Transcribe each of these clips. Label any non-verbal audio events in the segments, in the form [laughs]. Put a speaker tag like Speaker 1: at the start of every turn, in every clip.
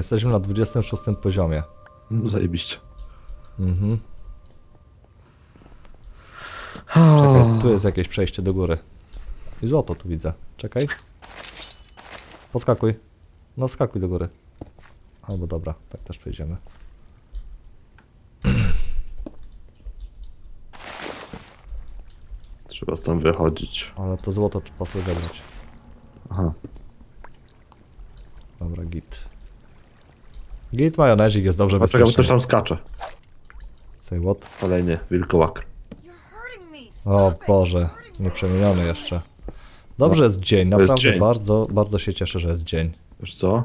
Speaker 1: Jesteśmy na 26 poziomie.
Speaker 2: No, zajebiście.
Speaker 1: Mhm. Czekaj, tu jest jakieś przejście do góry. I złoto tu widzę. Czekaj. Poskakuj. No wskakuj do góry. Albo dobra, tak też przejdziemy.
Speaker 2: Trzeba stąd wychodzić.
Speaker 1: Ale to złoto trzeba sobie zabrać.
Speaker 2: Aha.
Speaker 1: Dobra, git. Git majonezik jest dobrze
Speaker 2: Poczekaj, bo coś tam skacze.
Speaker 1: Say what?
Speaker 2: Kolejny wilkołak.
Speaker 1: O Boże, nieprzemieniony jeszcze. Dobrze jest dzień,
Speaker 2: No, jest
Speaker 1: naprawdę
Speaker 2: dzień.
Speaker 1: bardzo, bardzo się cieszę, że jest dzień.
Speaker 2: Wiesz co?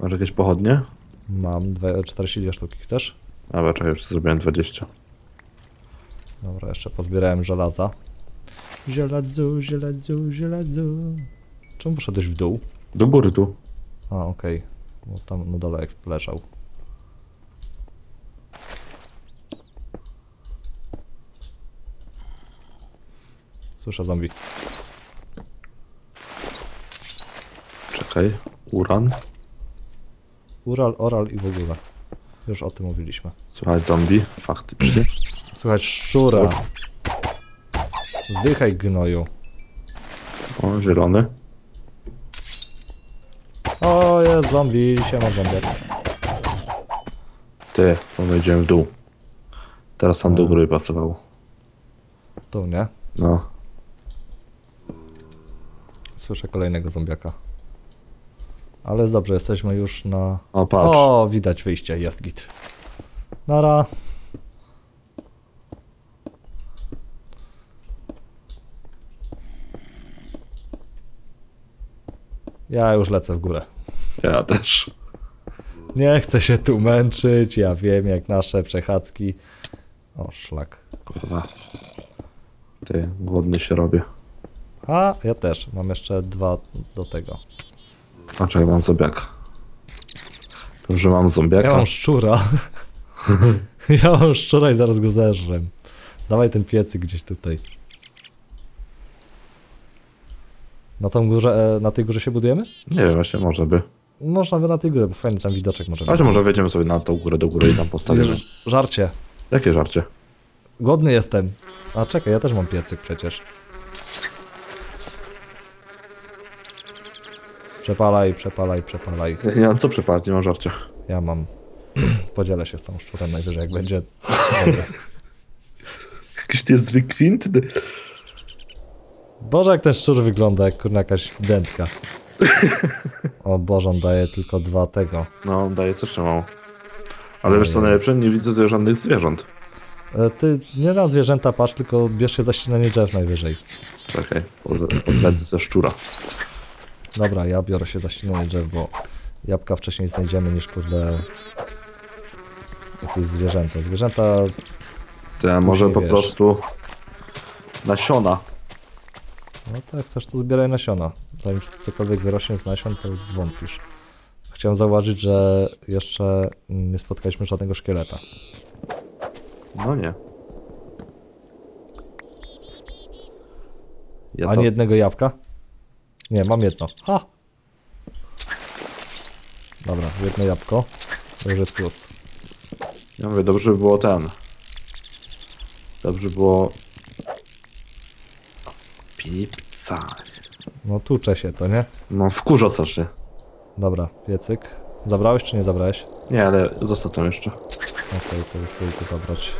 Speaker 2: Masz jakieś pochodnie?
Speaker 1: Mam dwie, 42 sztuki, chcesz?
Speaker 2: A, czekaj, już zrobiłem 20.
Speaker 1: Dobra, jeszcze pozbierałem żelaza. Żelazu, żelazu, żelazu. Czemu poszedłeś w dół?
Speaker 2: Do góry tu.
Speaker 1: A, okej. Bo tam na dole exp leżał. Słyszę zombie.
Speaker 2: Czekaj. Uran.
Speaker 1: Ural, oral i w ogóle. Już o tym mówiliśmy.
Speaker 2: Słuchaj, zombie. Faktycznie.
Speaker 1: Słuchaj, szczura. Zdychaj gnoju.
Speaker 2: O, zielony.
Speaker 1: O, jest zombie, siema zombie.
Speaker 2: Ty, idziemy w dół. Teraz tam do góry pasowało.
Speaker 1: Tu, nie?
Speaker 2: No.
Speaker 1: Słyszę kolejnego zombiaka. Ale jest dobrze, jesteśmy już na...
Speaker 2: O, patrz.
Speaker 1: O, widać wyjście, jest git. Nara. Ja już lecę w górę.
Speaker 2: Ja też.
Speaker 1: Nie chcę się tu męczyć, ja wiem jak nasze przechadzki. O, szlak.
Speaker 2: Kurwa. Ty, głodny się robię.
Speaker 1: A, ja też. Mam jeszcze dwa do tego.
Speaker 2: A czekaj, mam zombiaka. Dobrze, mam zombiaka.
Speaker 1: Ja mam szczura. [laughs] ja mam szczura i zaraz go zeżrem. Dawaj ten piecyk gdzieś tutaj. Na, tą górze, e, na tej górze się budujemy?
Speaker 2: Nie wiem, właśnie może by.
Speaker 1: Można by na tej górze, bo fajny tam widoczek może
Speaker 2: Ale może wejdziemy sobie na tą górę do góry i tam postawimy.
Speaker 1: Żarcie.
Speaker 2: Jakie żarcie?
Speaker 1: Głodny jestem. A czekaj, ja też mam piecyk przecież. Przepalaj, przepalaj, przepalaj.
Speaker 2: Ja nie mam co przypalić, nie mam żarcia.
Speaker 1: Ja mam. [clears throat] Podzielę się z tą szczurem najwyżej, jak będzie. Dobra. [laughs]
Speaker 2: Jakiś ty jest wykwintny.
Speaker 1: Boże, jak ten szczur wygląda, jak kurna jakaś dętka. O Boże, on daje tylko dwa tego.
Speaker 2: No, daje coś mało. Ale wiesz co najlepsze? Nie widzę tutaj żadnych zwierząt.
Speaker 1: E, Ty nie na zwierzęta patrz, tylko bierz się za ścinanie drzew najwyżej.
Speaker 2: Czekaj, od- odledzę ze szczura.
Speaker 1: Dobra, ja biorę się za ścinanie drzew, bo jabłka wcześniej znajdziemy niż kurde jakieś zwierzęta. Zwierzęta,
Speaker 2: To ja może po
Speaker 1: wiesz.
Speaker 2: prostu nasiona.
Speaker 1: No tak, chcesz to zbieraj nasiona. Zanim cokolwiek wyrośnie z nasion, to zwątpisz. Chciałem zauważyć, że jeszcze nie spotkaliśmy żadnego szkieleta.
Speaker 2: No nie. Ja
Speaker 1: Ani
Speaker 2: to...
Speaker 1: jednego jabłka? Nie, mam jedno. Ha! Dobra, jedno jabłko. To już jest plus.
Speaker 2: Ja mówię, dobrze by było ten. Dobrze było... Spipca.
Speaker 1: No tucze się to, nie?
Speaker 2: No wkurza strasznie.
Speaker 1: Dobra, piecyk. Zabrałeś czy nie zabrałeś?
Speaker 2: Nie, ale został tam jeszcze.
Speaker 1: Okej, to już pójdę zabrać.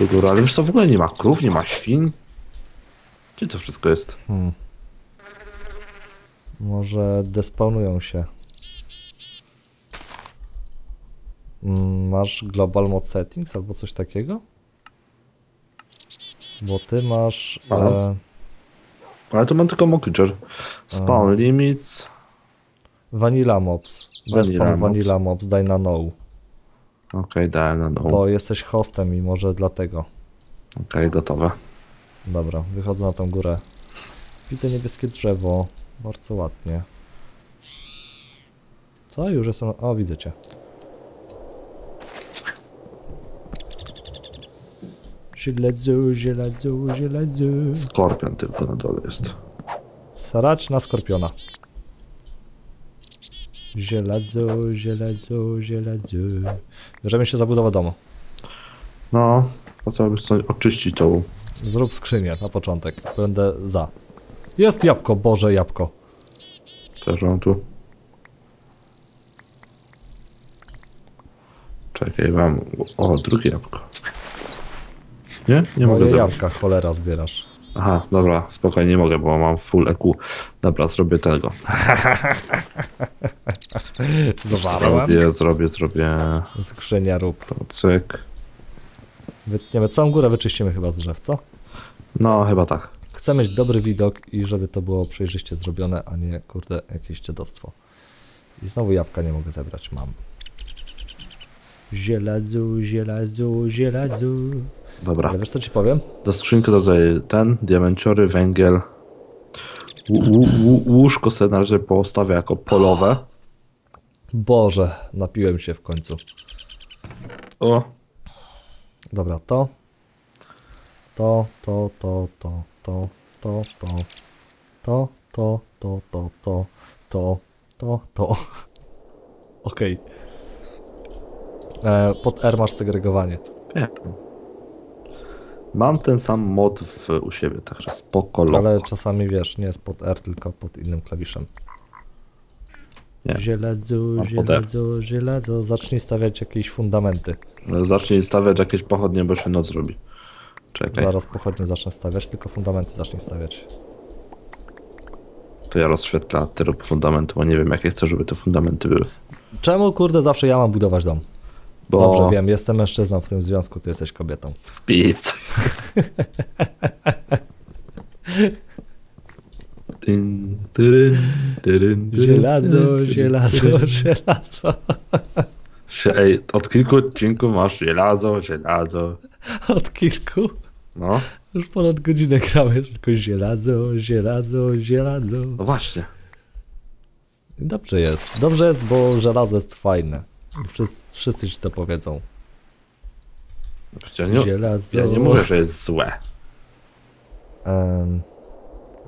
Speaker 2: Do góry, ale wiesz co, w ogóle nie ma krów, nie ma świn. Gdzie to wszystko jest?
Speaker 1: Hmm. Może despawnują się. Mm, Masz Global Mod Settings albo coś takiego? Bo ty masz...
Speaker 2: Aha.
Speaker 1: E,
Speaker 2: Ale to mam tylko Mockeecher. Spawn limits.
Speaker 1: vanilla Mobs.
Speaker 2: Vanilla Mobs.
Speaker 1: Vanilla Mobs, daj na no.
Speaker 2: Okej, dałem na dół.
Speaker 1: Bo jesteś hostem i może dlatego.
Speaker 2: Okej, gotowe.
Speaker 1: Dobra, wychodzę na tą górę. Widzę niebieskie drzewo. Bardzo ładnie. Co? Już jestem... O, widzę cię. Żelazu, żelazu, żelazu.
Speaker 2: Skorpion tylko na dole jest.
Speaker 1: Sarać na skorpiona. Żelazo, żelazo, żelazo. Bierzemy się za budowę domu.
Speaker 2: No, po co byś sobie oczyścić tą...
Speaker 1: Zrób skrzynię na początek. Będę za. Jest jabłko, Boże jabłko.
Speaker 2: Też mam tu. Czekaj, mam... O, drugie jabłko. Nie? Nie mogę
Speaker 1: Moje
Speaker 2: zabrać.
Speaker 1: jabłka, cholera, zbierasz.
Speaker 2: Aha, dobra, spokojnie, nie mogę, bo mam full EQ. Dobra, zrobię tego. [laughs]
Speaker 1: Zawarłem.
Speaker 2: Zrobię, zrobię, zrobię...
Speaker 1: Skrzynia rób.
Speaker 2: Cyk.
Speaker 1: Wytniemy całą górę, wyczyścimy chyba z drzew, co?
Speaker 2: No, chyba tak.
Speaker 1: Chcę mieć dobry widok i żeby to było przejrzyście zrobione, a nie, kurde, jakieś dziadostwo. I znowu jabłka nie mogę zebrać, mam. Zielazu, zielazu, zielazu.
Speaker 2: Dobra.
Speaker 1: Ale wiesz co ci powiem?
Speaker 2: Do skrzynki dodaję ten, diamenciory, węgiel. Łóżko sobie na razie postawię jako polowe.
Speaker 1: Boże, napiłem się w końcu.
Speaker 2: O,
Speaker 1: Dobra, to. To, to, to, to, to, to, to. To, to, to, to, to, to, to, to. Okej. E, Pod R masz segregowanie.
Speaker 2: wiem. Mam ten sam mod w, u siebie, także spoko. loko.
Speaker 1: Ale czasami wiesz, nie jest pod R, tylko pod innym klawiszem.
Speaker 2: Nie.
Speaker 1: Żelazo, żelazo, żelazo. Zacznij stawiać jakieś fundamenty.
Speaker 2: Zacznij stawiać jakieś pochodnie, bo się noc robi. Czekaj,
Speaker 1: Zaraz pochodnie zacznę stawiać, tylko fundamenty zacznij stawiać.
Speaker 2: to ja rozświetlę, a ty rób fundamenty, bo nie wiem jakie chcę, żeby te fundamenty były.
Speaker 1: Czemu kurde zawsze ja mam budować dom?
Speaker 2: Bo
Speaker 1: Dobrze wiem, jestem mężczyzną w tym związku, ty jesteś kobietą.
Speaker 2: Spiwc. Tyn, tyryn, tyryn, tyryn,
Speaker 1: Żelazo, żelazo, żelazo.
Speaker 2: Ej, od kilku odcinków masz żelazo, żelazo.
Speaker 1: Od kilku,
Speaker 2: No,
Speaker 1: już ponad godzinę grałeś tylko żelazo, żelazo, żelazo.
Speaker 2: no właśnie.
Speaker 1: Dobrze jest, dobrze jest, bo żelazo jest fajne. Wszyscy, wszyscy ci to powiedzą.
Speaker 2: Przecież nie,
Speaker 1: żelazo.
Speaker 2: ja nie mówię, że jest złe.
Speaker 1: Em,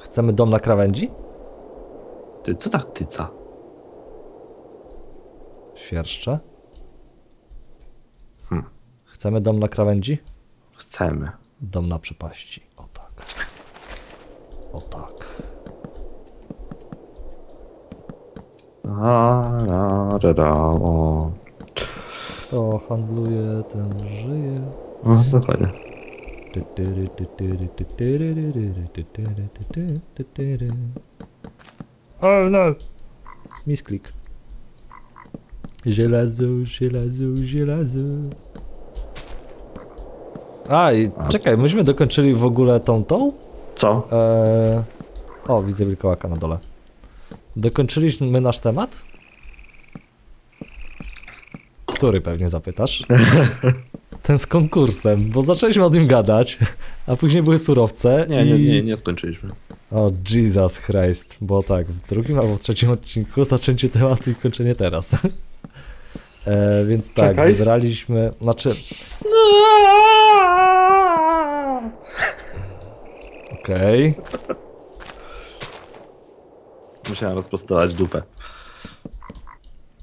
Speaker 1: chcemy dom na krawędzi?
Speaker 2: Ty, co tak tyca?
Speaker 1: Świerszcze.
Speaker 2: Hmm.
Speaker 1: Chcemy dom na krawędzi?
Speaker 2: Chcemy.
Speaker 1: Dom na przepaści. O tak. O tak.
Speaker 2: Ra, ra, ra, o.
Speaker 1: To handluje, ten żyje.
Speaker 2: No, dokładnie.
Speaker 1: O no! Misklik. Żelazo, żelazo, żelazo. A, i czekaj, myśmy dokończyli w ogóle tą tą?
Speaker 2: Co?
Speaker 1: Eee, o, widzę wilkołaka na dole. Dokończyliśmy nasz temat? Który pewnie zapytasz? [laughs] Ten z konkursem, bo zaczęliśmy o tym gadać, a później były surowce
Speaker 2: Nie,
Speaker 1: i...
Speaker 2: nie, nie, nie skończyliśmy.
Speaker 1: O, Jesus Christ, bo tak, w drugim albo w trzecim odcinku zaczęcie tematu i kończenie teraz. [laughs] E, więc tak,
Speaker 2: Czekaj.
Speaker 1: wybraliśmy, znaczy, okej,
Speaker 2: Musiałem rozprostować dupę.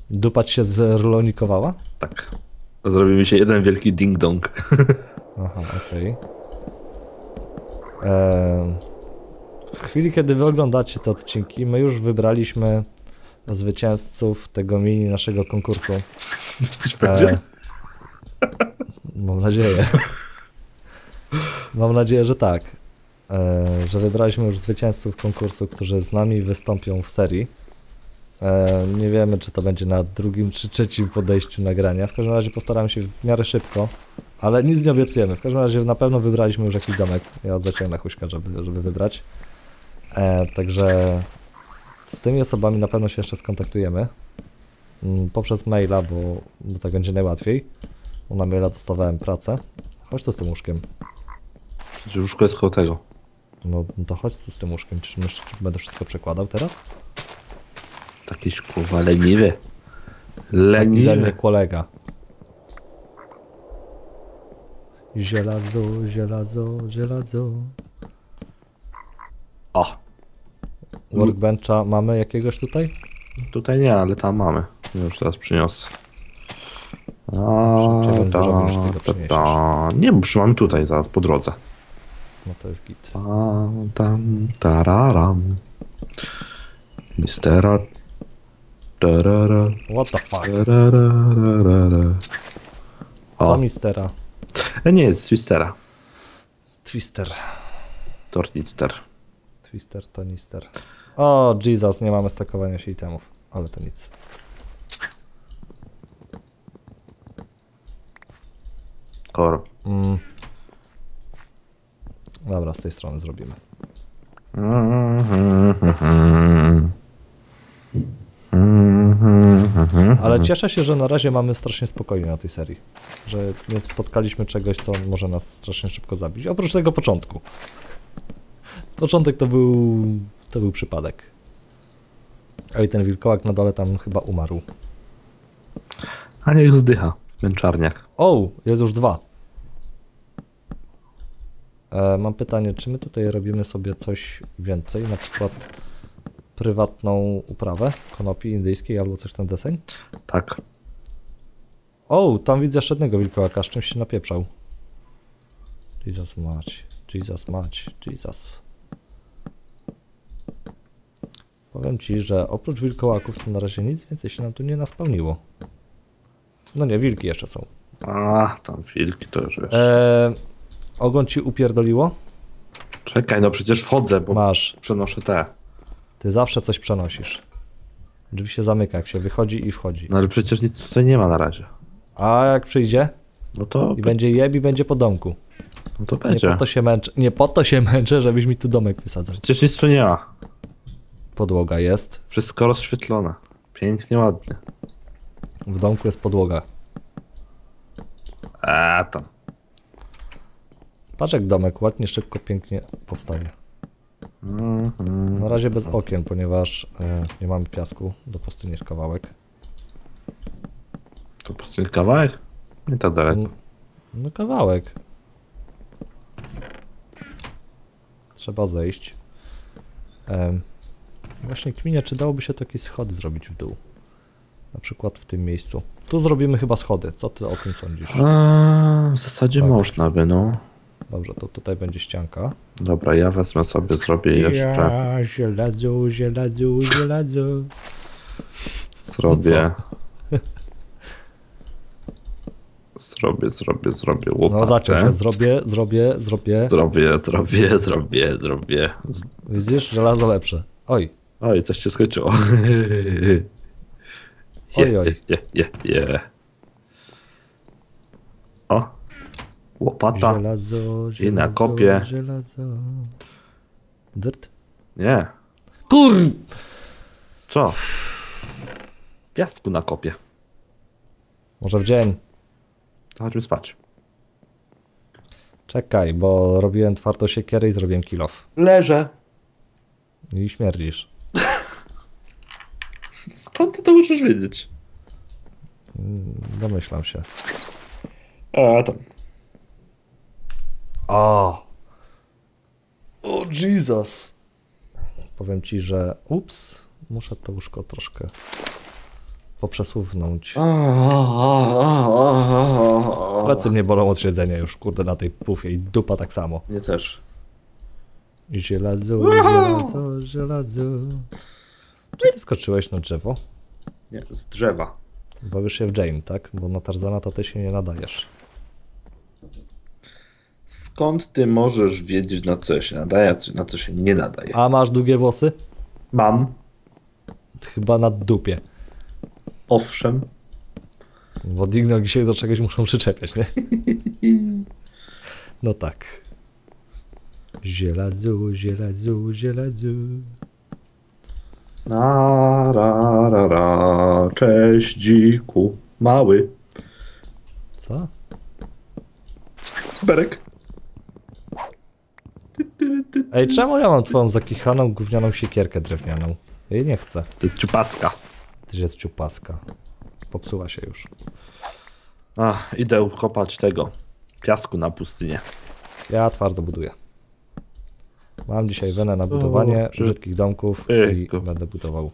Speaker 1: dupać się zrolonikowała?
Speaker 2: Tak. Zrobi mi się jeden wielki ding-dong. [laughs]
Speaker 1: Aha, okej. Em, W chwili, kiedy wy oglądacie te odcinki, my już wybraliśmy zwycięzców tego mini naszego konkursu.
Speaker 2: Coś będzie?
Speaker 1: E, mam nadzieję. [laughs] Mam nadzieję, że tak. E, że wybraliśmy już zwycięzców konkursu, którzy z nami wystąpią w serii. E, nie wiemy, czy to będzie na drugim czy trzecim podejściu nagrania. W każdym razie postaramy się w miarę szybko, ale nic nie obiecujemy. W każdym razie na pewno wybraliśmy już jakiś domek. Ja zaciągnę huśka, żeby, żeby wybrać. E, także z tymi osobami na pewno się jeszcze skontaktujemy. Mm, Poprzez maila, bo, bo tak będzie najłatwiej. Bo na maila dostawałem pracę. Chodź tu z tym łóżkiem.
Speaker 2: Łóżko jest koło tego.
Speaker 1: No no to chodź tu z tym łóżkiem. Czy mysz, będę wszystko przekładał teraz?
Speaker 2: Takiś kurwa leniwy.
Speaker 1: Tak mi ze mnie
Speaker 2: Leniwy.
Speaker 1: kolega. Żelazo, żelazo, żelazo.
Speaker 2: O,
Speaker 1: Workbencha mamy jakiegoś tutaj?
Speaker 2: Tutaj nie, ale tam mamy. Już teraz przyniosę. A, ta, ta, ta. Nie, bo mam tutaj zaraz po drodze.
Speaker 1: No to jest git.
Speaker 2: Tam, tam, tararam. Mistera. Tarara,
Speaker 1: What the fuck?
Speaker 2: tarararara.
Speaker 1: Co
Speaker 2: O,
Speaker 1: mistera?
Speaker 2: e, nie jest Twistera.
Speaker 1: Twister.
Speaker 2: Tornister.
Speaker 1: Twister to nister. O, Jesus, nie mamy stakowania się itemów. Ale to nic.
Speaker 2: Kor.
Speaker 1: Mm. Dobra, z tej strony zrobimy. Ale cieszę się, że na razie mamy strasznie spokojnie na tej serii. Że nie spotkaliśmy czegoś, co może nas strasznie szybko zabić. Oprócz tego początku. Początek to był. to był przypadek. A i ten wilkołak na dole tam chyba umarł.
Speaker 2: A niech zdycha w męczarniach.
Speaker 1: O, jest już dwa. E, mam pytanie, czy my tutaj robimy sobie coś więcej, na przykład prywatną uprawę konopi indyjskiej albo coś ten deseń?
Speaker 2: Tak.
Speaker 1: O, tam widzę jeszcze jednego wilkołaka, z czymś się napieprzał. Jesus mać, Jesus mać, Jesus. Powiem ci, że oprócz wilkołaków to na razie nic więcej się nam tu nie naspałniło. No nie, wilki jeszcze są.
Speaker 2: A, tam wilki to już wiesz.
Speaker 1: Eee, ogon ci upierdoliło?
Speaker 2: Czekaj, no przecież wchodzę, bo
Speaker 1: Masz.
Speaker 2: przenoszę te.
Speaker 1: Ty zawsze coś przenosisz. Drzwi się zamyka, jak się wychodzi i wchodzi.
Speaker 2: No ale przecież nic tutaj nie ma na razie.
Speaker 1: A jak przyjdzie
Speaker 2: No to,
Speaker 1: i będzie jeb i będzie po domku.
Speaker 2: no to
Speaker 1: Nie
Speaker 2: będzie.
Speaker 1: po to się męczę, nie po to się męczę, żebyś mi tu domek wysadzał.
Speaker 2: Przecież nic tu nie ma.
Speaker 1: Podłoga jest.
Speaker 2: Wszystko rozświetlone. Pięknie, ładnie.
Speaker 1: W domku jest podłoga.
Speaker 2: A tam.
Speaker 1: Patrz jak domek ładnie, szybko, pięknie powstaje.
Speaker 2: Mhm.
Speaker 1: Na razie bez okien, ponieważ e, nie mamy piasku. Do pustyni jest kawałek.
Speaker 2: To prostu kawałek? Nie tak daleko.
Speaker 1: No, no kawałek. Trzeba zejść. Em, właśnie kminie, czy dałoby się tu jakieś schody zrobić w dół? Na przykład w tym miejscu. Tu zrobimy chyba schody. Co ty o tym sądzisz?
Speaker 2: A, w zasadzie
Speaker 1: Tak.
Speaker 2: można by, no.
Speaker 1: Dobrze, to tutaj będzie ścianka.
Speaker 2: Dobra, ja wezmę sobie, zrobię jeszcze.
Speaker 1: Ja, żelazo, żelazo, żelazo.
Speaker 2: Zrobię. Zrobię, zrobię, zrobię łopatę.
Speaker 1: No zaczął się. Zrobię, zrobię, zrobię.
Speaker 2: Zrobię, zrobię, zrobię, zrobię.
Speaker 1: Widzisz, żelazo lepsze. Oj,
Speaker 2: Oj, coś się skończyło.
Speaker 1: Oj, oj.
Speaker 2: Je, je, je, je. O, łopata.
Speaker 1: żelazo, żelazo,
Speaker 2: I na kopie.
Speaker 1: żelazo. Dyrt?
Speaker 2: Nie,
Speaker 1: Kur...
Speaker 2: co? Piasku na kopie.
Speaker 1: Może w dzień.
Speaker 2: To chodźmy spać.
Speaker 1: Czekaj, bo robiłem twardo siekierę i zrobiłem kilof.
Speaker 2: Leżę.
Speaker 1: I śmierdzisz. [laughs]
Speaker 2: Skąd ty to możesz wiedzieć?
Speaker 1: Domyślam się.
Speaker 2: A, tam.
Speaker 1: O! O Jesus! Powiem ci, że ups, muszę to łóżko troszkę poprzesuwnąć. Plecy mnie bolą od siedzenia już, kurde, na tej pufie i dupa tak samo.
Speaker 2: Nie też.
Speaker 1: Żelazo, żelazo, żelazo. Czy ty skoczyłeś na drzewo?
Speaker 2: Nie, z drzewa.
Speaker 1: Bawisz się w Jane, tak? Bo na Tarzana to ty się nie nadajesz.
Speaker 2: Skąd ty możesz wiedzieć, na co się nadaje, na co się nie nadaje?
Speaker 1: A masz długie włosy?
Speaker 2: Mam.
Speaker 1: Chyba na dupie.
Speaker 2: Owszem.
Speaker 1: Bo dignogi się do czegoś muszą przyczepiać, nie? [laughs] No tak. Żelazo, żelazo, żelazo.
Speaker 2: Na, ra, ra, ra. Cześć, dziku. Mały.
Speaker 1: Co?
Speaker 2: Berek.
Speaker 1: Ej, czemu ja mam twoją zakichaną, gównianą siekierkę drewnianą? Jej nie chcę.
Speaker 2: To jest ciupaska.
Speaker 1: Tyś jest ciupaska. Popsuła się już.
Speaker 2: A, idę kopać tego. Piasku na pustynię.
Speaker 1: Ja twardo buduję. Mam dzisiaj wenę na budowanie brzydkich domków i
Speaker 2: Ejku.
Speaker 1: będę budował